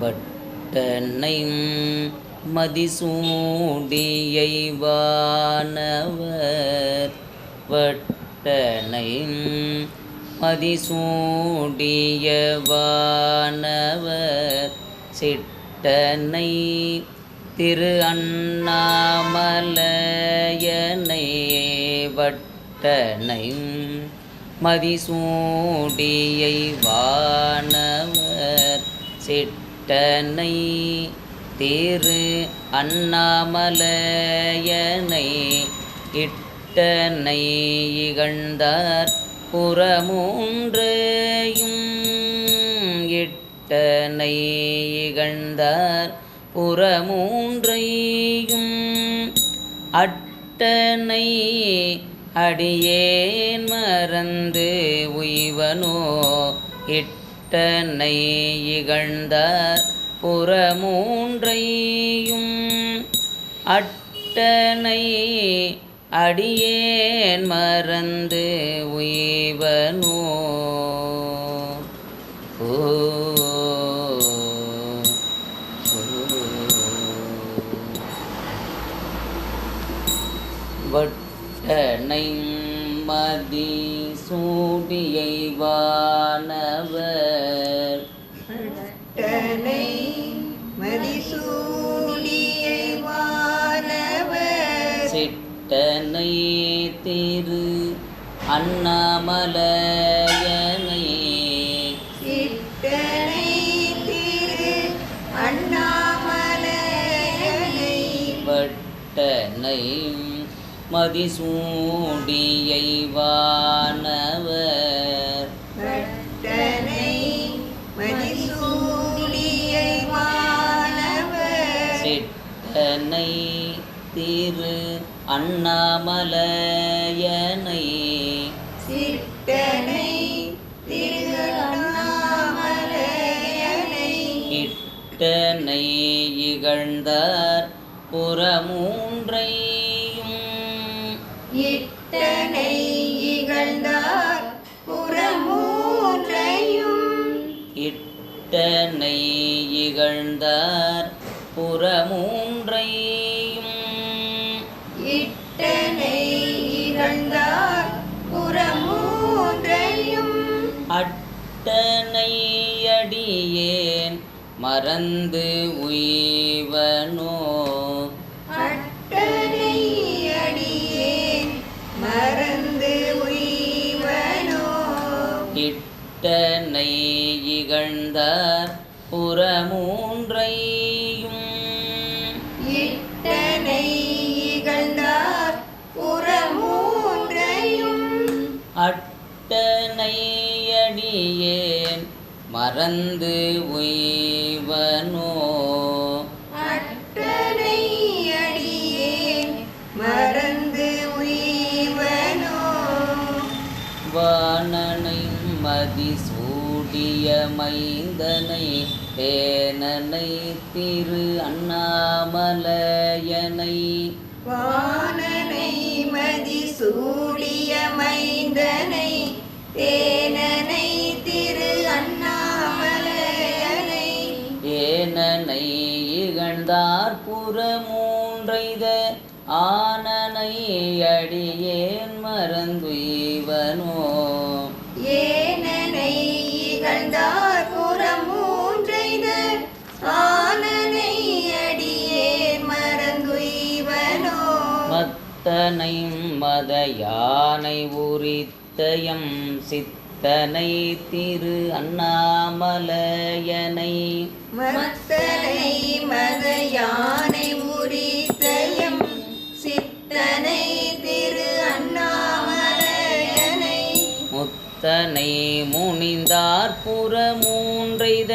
வட்டனை மதிசூடியை வானவர் வட்டனை மதிசூடிய வானவர் சிட்டனை திரு அண்ணாமலையனை. வட்டனை மதிசூடியை வானவர் சிட்ட சிட்டனை திரு அண்ணாமலையனை இட்டனை இகழ்ந்தார் புறமூன்றையும் இட்டனை இகழ்ந்தார் புறமூன்றையும் அட்டனை அடியேன் மறந்து உய்வனோ இட்டனை இகழ்ந்தார் புறமூன்றையும். அட்டனை அடியேன் மறந்து உய்வனோ. ஓ. வட்டனை மதி சூடியை வானவர். பட்டனை மதிசூடியை வானவர். சிட்டனை திரு அண்ணாமலையனை. சிட்டனை திரு அண்ணாமலையனை. பட்டனை மதிசூடியை வானவர் சிட்டனை திரு அண்ணாமலையனை. சிட்டனை திரு அண்ணாமலையனை. இட்டனை இகழ்ந்தார் புறமூன்றையும் இட்டனை இகழ்ந்தார் புறமூன்றையும். இட்டனை இகழ்ந்தார் புறமூன்றையும். அட்டனை அடியேன் மறந்து உய்வனோ. அட்டனை அடியேன் மறந்து உய்வனோ. இட்டனை இகழ்ந்தார் புறமூன்றையும் இட்டனை இகழ்ந்தார் புறமூன்றையும் அட்டனை அடியேன் மறந்து உய்வனோ மைந்தனை தேனனை திரு அண்ணாமலையனை. வானனை மதி சூடிய மைந்தனை தே இகழ்ந்தார் புறமூன்றைத ஆனனை அடியேன் மறந்துய்வனோ. மத்தனை மத யானை உரித்தயம் சித்தனை திரு அண்ணாமலையனை. மத்தனை முனிந்தார் புறமூன்றைத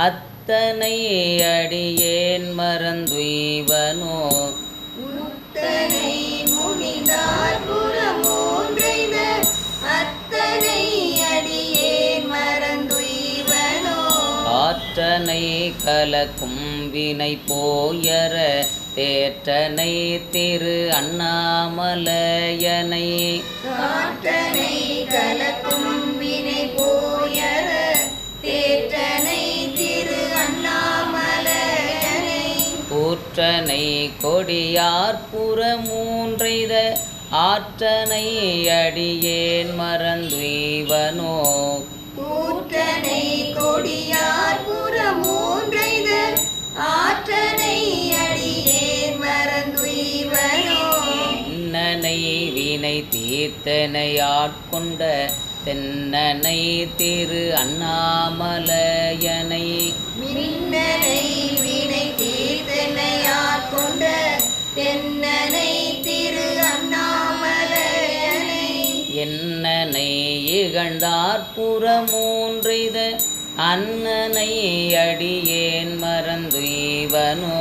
அத்தனை அடியேன் மறந்துய்வனோ? முத்தனை முனிதார் புறமூன்றைத அத்தனை அடியேன் ஆற்றனை கலக்கும் வினை போயர தேற்றனை திரு அண்ணாமலையனை. கலக்கும் கூற்றனை கொடியார் புறமூன்றைத ஆற்றனை அடியேன் மறந்துய்வனோ கூற்றனை கொடியார் புறமூன்றைத ஆற்றனை அடியேன் மறந்துய்வனோ தென்னனை வினை தீர்த்தனை ஆட்கொண்ட தென்னனை திரு அண்ணாமலையனை கொண்ட தென்னனை திரு அண்ணாமலையனை. என்னனை இகழ்ந்தார் புறமூன்றைத அண்ணனை அடியேன் மறந்துய்வனோ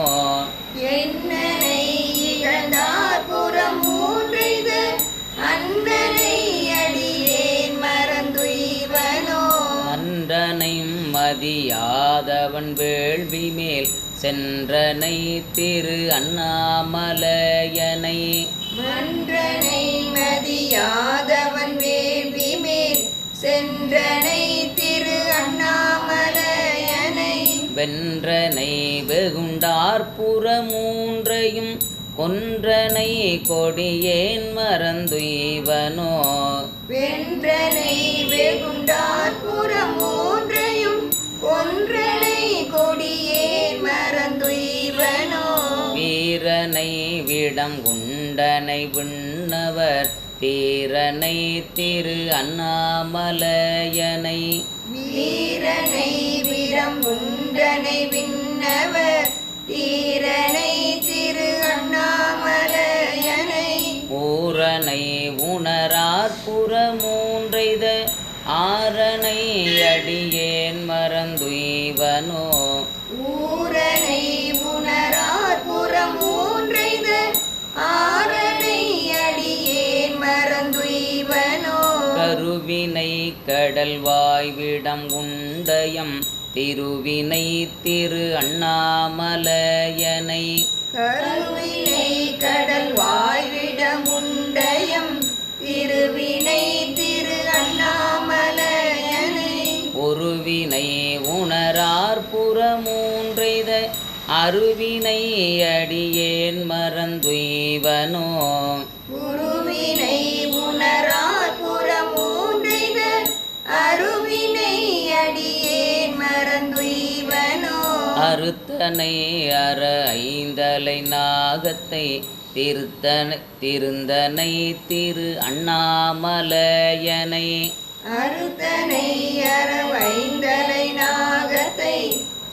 என்னனை இகழ்ந்தார் புறம் மூன்றைத அண்ணனை அடியேன் மறந்துய்வனோ அன்றனை மதியாதவன் வேள்வி மேல் சென்றனை திரு அண்ணாமலையனை. மன்றனை மதியாதவன் வேள்வி மேல் சென்றனை திரு அண்ணாமலையனை. வென்றனை வெகுண்டார் புறமூன்றையும் கொன்றனை கொடியேன் மறந்துய்வனோ. வென்றனை வெகுண்டார் புறம் விடம் குண்டனை விண்ணவர் தீரனை திரு அண்ணாமலையனை. வீரனை விரம் உண்டனை விண்ணவர் தீரனை திரு அண்ணாமலையனை. ஊரனை உணரார் புறமூன்றைத ஆரனை அடியேன் மறந்துய்வனோ. கருவினை கடல்வாய் விடம் உண்டயம் திருவினை திரு அண்ணாமலையனை. கருவினை கடல் வாய்விடம் உண்டயம் திருவினை திரு அண்ணாமலையனை. ஒருவினை உணரார் புறமூன்றைத அருவினை அடியேன் மறந்துய்வனோ. அறுத்தனை அற ஐந்தலை நாகத்தை திருத்தனை திருந்தனை திரு அண்ணாமலையனை. அறுத்தனை அறவைந்தலை நாகத்தை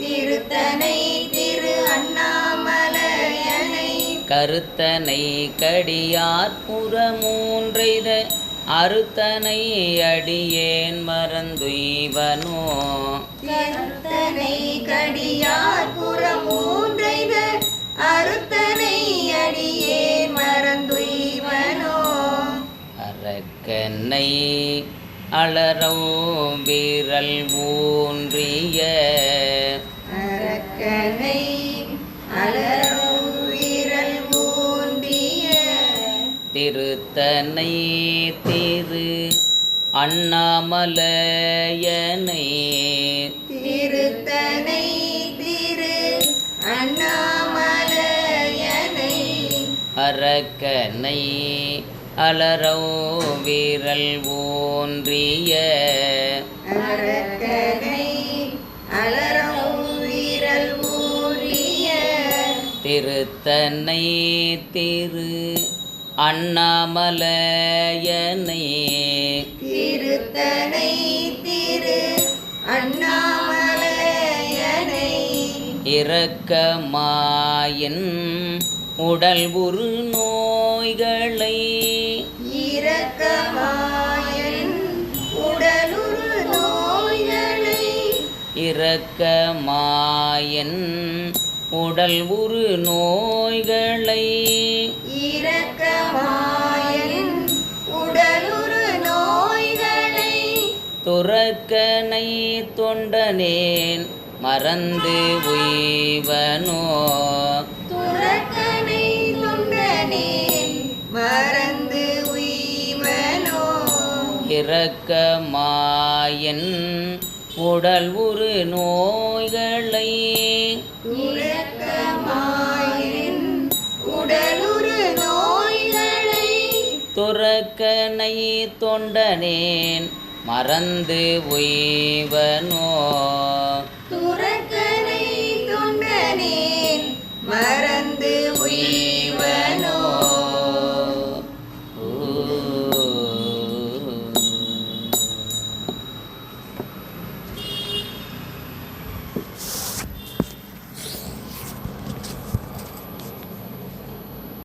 திருத்தனை திரு அண்ணாமலையனை. கருத்தனை கடியார் புறமூன்றைத அறுத்தனை அடியேன் மறந்துய்வனோ. கருத்தனை கடியார் அரக்கனை அலரோ விரல் ஊன்றிய. அரக்கனை அலரும் விரல் ஊன்றிய. திருத்தனை திரு அண்ணாமலையனை. திருத்தனை திரு அண்ணாமலையனை. அரக்கனை அலரோ விரல் ஊறிய திருத்தனை திரு அண்ணாமலையனை. திருத்தனை திரு அண்ணாமலையனை. இரக்கமாயின் உடல் உரு நோய்களை இரக்கமாயின் உடல் உரு நோய்களை. இரக்கமாயன் உடலுறு நோய்களை. துறக்கனை தொண்டனேன் மறந்து உய்வனோ. துறக்கனை தொண்டனேன் மறந்து உய்வனோ. இரக்கமாயின் உடல் உரு நோய்களை துறக்கனை தொண்டனேன் மறந்து உய்வனோ. துறக்கனை தொண்டனேன் மறந்து